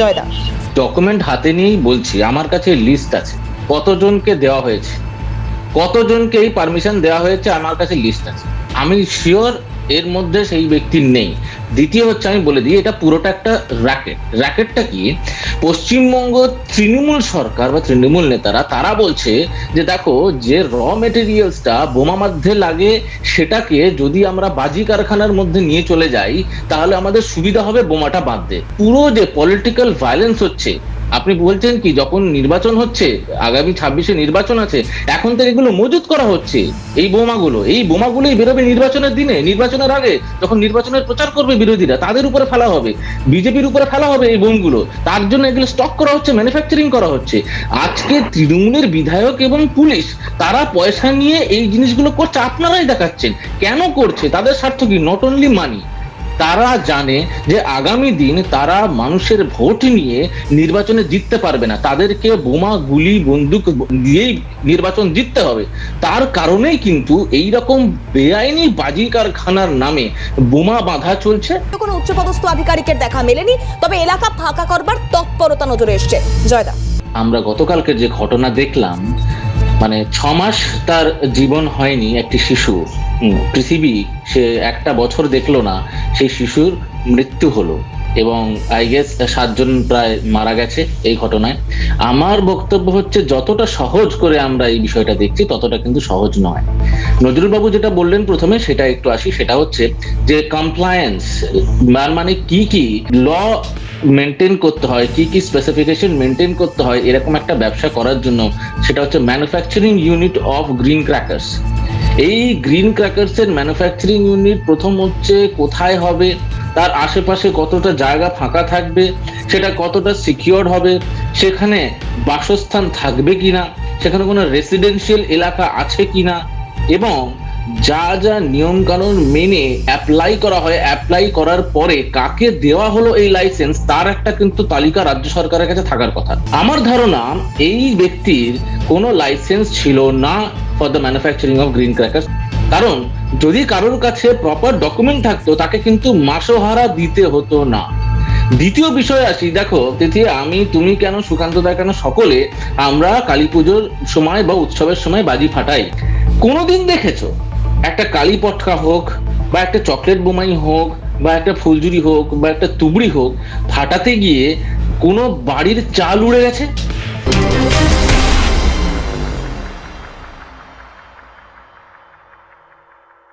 Joyda document হাতে নিয়েই বলছি, আমার কাছে লিস্ট আছে। কতজনকে দেওয়া হয়েছে? কতজনকে এই পারমিশন দেওয়া হয়েছে? আমার কাছে লিস্ট আছে। আমি শিওর এর মধ্যে সেই ব্যক্তি নেই। দ্বিতীয় হচ্ছে আমি বলে দিই, এটা পুরোটা একটা র্যাকেট র্যাকেটটা কি? পশ্চিমবঙ্গ তৃণমূল সরকার বা তৃণমূল নেতারা, তারা বলছে যে দেখো, যে র মেটেরিয়ালসটা বোমা মধ্যে লাগে, সেটাকে যদি আমরা বাজি কারখানার মধ্যে নিয়ে চলে যাই, তাহলে আমাদের সুবিধা হবে বোমাটা বাঁধতে। পুরো যে পলিটিক্যাল ভায়োলেন্স হচ্ছে আপনি বলছেন কি, যখন নির্বাচন হচ্ছে, আগামী ছাব্বিশে নির্বাচন আছে, এখন থেকে এগুলো মজুত করা হচ্ছে, এই বোমাগুলো। এই বোমাগুলোই বেরোবে নির্বাচনের দিনে, নির্বাচনের আগে, যখন নির্বাচনের প্রচার করবে বিরোধীরা, তাদের উপরে ফেলা হবে, বিজেপির উপরে ফেলা হবে এই বোমগুলো। তার জন্য এগুলো স্টক করা হচ্ছে ম্যানুফ্যাকচারিং করা হচ্ছে। আজকে তৃণমূলের বিধায়ক এবং পুলিশ, তারা পয়সা নিয়ে এই জিনিসগুলো করছে, আপনারাই দেখাচ্ছেন। কেন করছে? তাদের স্বার্থ কি? নট অনলি মানি তারা জানে যে আগামী দিন তারা মানুষের ভোট নিয়ে নির্বাচনে জিততে পারবে না। তাদেরকে বোমা গুলি বন্দুক দিয়েই নির্বাচন জিততে হবে। তার কারণেই কিন্তু এই রকম বেআইনি বাজি কারখানার নামে বোমা বাঁধা চলছে। কোনো উচ্চপদস্থ আধিকারিকের দেখা মেলেনি তবে এলাকা ফাঁকা করবার তৎপরতা নজরে এসছে। জয়দা। আমরা গতকালকে যে ঘটনা দেখলাম মানে ছ মাস তার জীবন হয়নি একটি শিশু। পৃথিবী সে একটা বছর দেখল না সেই শিশুর মৃত্যু হলো এবং আই গেস সাতজন প্রায় মারা গেছে এই ঘটনায়। আমার বক্তব্য হচ্ছে যতটা সহজ করে আমরা এই বিষয়টা দেখছি ততটা কিন্তু সহজ নয়। নজরুলবাবু যেটা বললেন প্রথমে সেটা একটু আসি সেটা হচ্ছে যে কমপ্লায়েন্স মানে কি কি? ল মেনটেন করতে হয়, কি কি স্পেসিফিকেশন মেনটেন করতে হয়, এরকম একটা ব্যবসা করার জন্য সেটা হচ্ছে manufacturing unit of green crackers এই গ্রিন ক্র্যাকার্স এর ম্যানুফ্যাকচারিং ইউনিট প্রথম হচ্ছে কোথায় হবে, তার আশেপাশে কতটা জায়গা ফাঁকা থাকবে, সেটা কতটা সিকিউর হবে, সেখানে বাসস্থান থাকবে কিনা, সেখানে কোনো রেসিডেন্সিয়াল এলাকা আছে কিনা, এবং যা যা নিয়ম কানুন মেনে অ্যাপ্লাই করা হয় অ্যাপ্লাই করার পরে কাকে দেওয়া হলো এই লাইসেন্স তার একটা কিন্তু তালিকা রাজ্য সরকারের কাছে থাকার কথা। আমার ধারণা এই ব্যক্তির কোনো লাইসেন্স ছিল না for the manufacturing of green crackers কারণ যদি কারোর কাছে প্রপার ডকুমেন্ট থাকতো, তাকে কিন্তু মাসোহারা দিতে হতো না। দ্বিতীয় বিষয় আসি, দেখো, তিথি, আমি, তুমি কেন, সুকান্ত দা কেন, সকলে আমরা কালী পুজোর সময় বা উৎসবের সময় বাজি ফাটাই। কোনোদিন দেখেছ? একটা কালী পটকা হোক, বা একটা চকলেট বোমাই হোক, বা একটা ফুলঝুরি হোক, বা একটা তুবড়ি হোক, ফাটাতে গিয়ে কোনো বাড়ির চাল উড়ে গেছে?